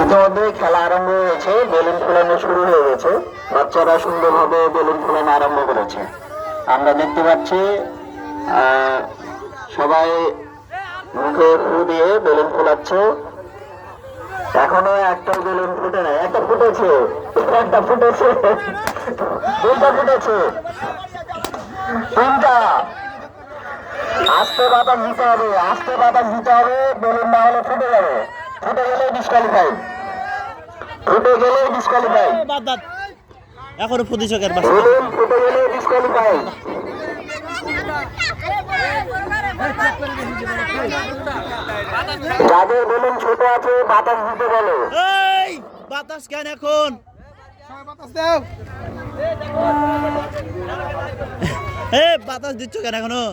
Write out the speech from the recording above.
ইতিমধ্যে খেলা আরম্ভ হয়েছে, বেলুন ফোলানো শুরু হয়ে গেছে। বাচ্চারা সুন্দরভাবে বেলুন ফোলানো আরম্ভ করেছে। আমরা দেখতে পাচ্ছি সবাই মুখে ফু দিয়ে বেলুন ফোলাচ্ছে। এখনও একটা বেলুন ফুটে নাই, একটা ফুটেছে একটা ফুটেছে, দুইটা ফুটেছে। তিনটা। আস্তে বাতাস দিতে হবে আস্তে বাতাস দিতে হবে বেলুন না হলে ফুটে যাবে। ফুটে গেলে ডিসকালিফাই ফুটে গেলে বাদ এখনও প্রতিশোধের বাস। বেলুন ফুটে গেলে ডিসকালিফাই যাদের বেলুন ছোট আছে বাতাস দিতে বলো। বাতাস কেন এখন? এ বাতাস দিচ্ছ কেন এখনও?